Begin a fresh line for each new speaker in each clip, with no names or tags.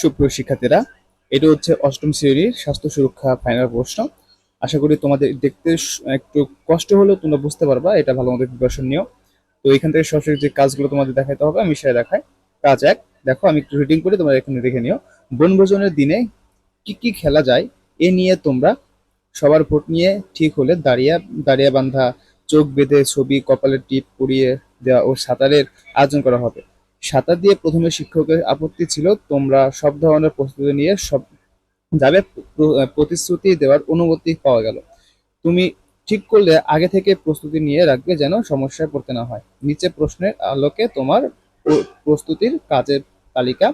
সুপ্রিয় শিক্ষার্থীরা, এটা হচ্ছে অষ্টম শ্রেণির স্বাস্থ্য সুরক্ষা ফাইনাল প্রশ্ন। আশা করি তোমাদের দেখতে একটু কষ্ট হলেও তোমরা বুঝতে পারবা, এটা ভালো মতো প্রিপারেশন নিও। তো এখান থেকে সরাসরি যে কাজগুলো তোমাদের দেখাতে হবে, আমি সেটা দেখাই। কাজ এক, দেখো আমি একটু রিডিং করে, তোমরা এখানে দেখে নিও। বনভোজনের দিনে কি কি খেলা যায়, এ নিয়ে তোমরা সবার ভোট নিয়ে ঠিক হলে দাঁড়িয়া দাঁড়িয়া বান্ধা, চোখ বেঁধে ছবি কপালের টিপ পরিয়ে দেওয়া ও সাঁতারের আয়োজন করা হবে। সাঁতার দিয়ে প্রথমে শিক্ষকের আপত্তি ছিল, তোমরা সব ধরনের প্রস্তুতি নিয়ে সব যাবে প্রতিশ্রুতি দেওয়ার অনুমতি পাওয়া গেল। তুমি ঠিক করলে, আগে থেকে প্রস্তুতি নিয়ে রাখবে যেন সমস্যায় পড়তে না হয়। নিচে প্রশ্নের আলোকে তোমার প্রস্তুতির কাজের তালিকা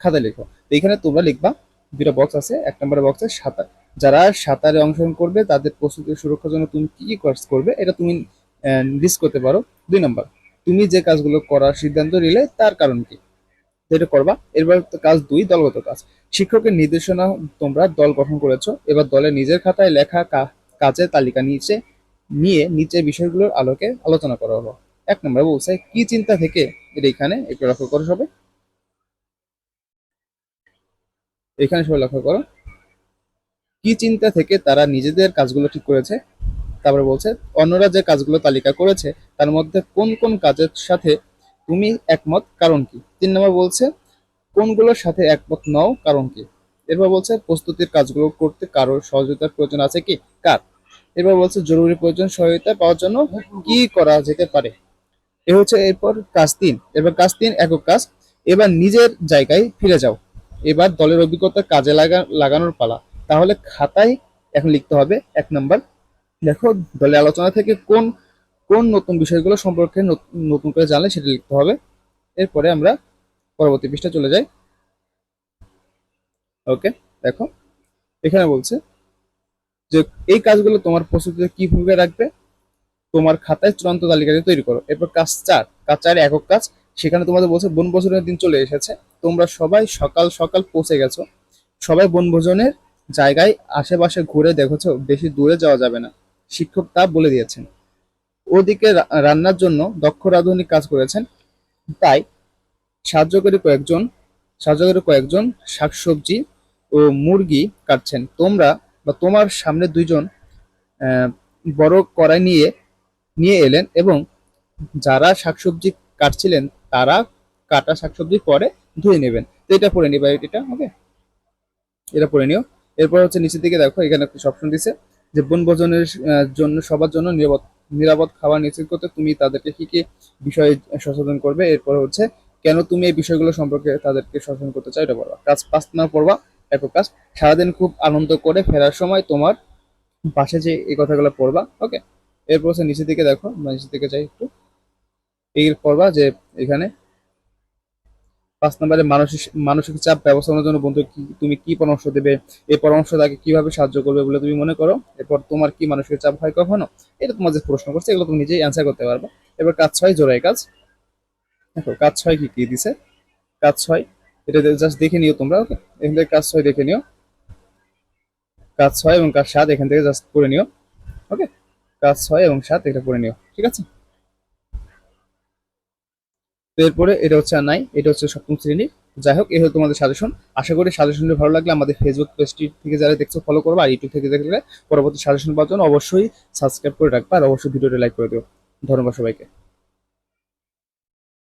খাতা লেখো। এখানে তোমরা লিখবা, দুটো বক্স আছে, এক নম্বর বক্সে সাঁতার। যারা সাঁতারে অংশগ্রহণ করবে, তাদের প্রস্তুতির সুরক্ষার জন্য তুমি কি কি কাজ করবে, এটা তুমি লিস্ট করতে পারো। দুই নম্বর তুমি যে কাজগুলো করার সিদ্ধান্ত নিলে, তার কারণ কি? যেটা করবা তো কাজ দুই, দলগত কাজ। শিক্ষকের নির্দেশনা তোমরা দল গঠন করেছ, এবার দলের নিজের খাতায় লেখা কাজের তালিকা নিচে, নিয়ে নিচে বিষয়গুলোর আলোকে আলোচনা করা হলো এক নম্বর বলছে কি চিন্তা থেকে এটা এখানে একটু লক্ষ্য করো সবাই। এখানে সবাই লক্ষ্য করো। কি চিন্তা থেকে তারা নিজেদের কাজগুলো ঠিক করেছে তারপরে বলছে, অন্যরা যে কাজগুলো তালিকা করেছে, তার মধ্যে কোন কোন কাজের সাথে তুমি একমত, কারণ কি? তিন নম্বর বলছে, কোনগুলোর সাথে একমত নও, কারণ কি? এরপর বলছে, প্রস্তুতির কাজগুলো করতে কারোর সহযোগিতার প্রয়োজন আছে কি? কার? এরপর বলছে, জরুরি প্রয়োজন সহায়তা পাওয়ার জন্য কি করা যেতে পারে? এ হচ্ছে এরপর কাজ তিন। এরপর কাজ তিন, একক কাজ। এবার নিজের জায়গায় ফিরে যাও। এবার দলের অভিজ্ঞতা কাজে লাগা লাগানোর পালা। তাহলে খাতায় এখন লিখতে হবে এক নম্বর দেখো দলের আলোচনা থেকে কোন কোন নতুন বিষয়গুলো সম্পর্কে নত- নতুন করে জানলে সেটা লিখতে হবে। এরপরে আমরা পরবর্তী পৃষ্ঠা চলে যাই। ওকে, দেখো, এখানে বলছে যে এই কাজগুলো তোমার প্রস্তুতিতে কি ভূমিকা রাখবে? তোমার খাতায় চূড়ান্ত তালিকাটি তৈরি করো। এরপর কাজ চার কাজ চার একক কাজ। সেখানে তোমাদের বলছে বনভোজনের দিন চলে এসেছে। তোমরা সবাই সকাল সকাল পৌঁছে গেছো। সবাই বনভোজনের জায়গায় আশেপাশে ঘুরে দেখেছ। বেশি দূরে যাওয়া যাবে না। শিক্ষক তা বলে দিয়েছেন। ওদিকে রান্নার জন্য দক্ষ রাঁধুনি কাজ করেছেন। তাই সাহায্যকারী কয়েকজন সাহায্যকারী কয়েকজন শাকসবজি ও মুরগি কাটছেন। তোমরা বা তোমার সামনে দুইজন বড় কড়াই নিয়ে নিয়ে এলেন এবং যারা শাকসবজি কাটছিলেন তারা কাটা শাকসবজি পরে ধুয়ে নেবেন। তো এটা পরে নিবা এটা, ওকে? এটা পরে নিও। এরপর হচ্ছে নিচের দিকে দেখো, এখানে একটা অপশন দিছে। যে বনভোজনের জন্য, সবার জন্য নিরাপদ নিরাপদ খাবার নিশ্চিত করতে তুমি তাদেরকে কি কি বিষয়ে সচেতন করবে? এরপর হচ্ছে, কেন তুমি এই বিষয়গুলো সম্পর্কে তাদেরকে সচেতন করতে চাও এটা পড়বা কাজ পাঁচ না পড়বা, একক কাজ, সারাদিন খুব আনন্দ করে ফেরার সময় তোমার পাশে যে এই কথাগুলো পড়বা ওকে এরপর হচ্ছে নিচের দিকে দেখো, নিচের দিকে যাই একটু। এই পড়বা যে এখানে পাঁচ নম্বরে মানসিক মানসিক চাপ ব্যবস্থাপনার জন্য বন্ধু তুমি কি পরামর্শ দেবে? এই পরামর্শ তাকে কীভাবে সাহায্য করবে বলে তুমি মনে করো? এরপর তোমার কি মানসিক চাপ হয় কখনো? এটা তোমাদের প্রশ্ন করছে, এগুলো তুমি নিজেই অ্যান্সার করতে পারবে। এবার কাজ ছয় জোড়াই কাজ। দেখো, কাজ ছয় কি কি দিছে? কাজ ছয়, এটা জাস্ট দেখে নিও তোমরা ওকে এখান থেকে কাজ ছয় দেখে নিও। কাজ ছয় এবং কাজ সাত, এখান থেকে জাস্ট করে নিও ওকে কাজ ছয় এবং সাত, এটা করে নিও, ঠিক আছে? এরপরে এটা হচ্ছে আর নাই, এটা হচ্ছে সপ্তম শ্রেণি। যাই হোক, এই হলো তোমাদের সাজেশন আশা করি সাজেশনটি ভালো লাগলে আমাদের ফেসবুক পেজটি থেকে যারা দেখছ ফলো করবে। আর ইউটিউব থেকে দেখলে পরবর্তী সাজেশন পাওয়ার জন্য অবশ্যই সাবস্ক্রাইব করে রাখবে। আর অবশ্যই ভিডিওটি লাইক করে দিও। ধন্যবাদ সবাইকে।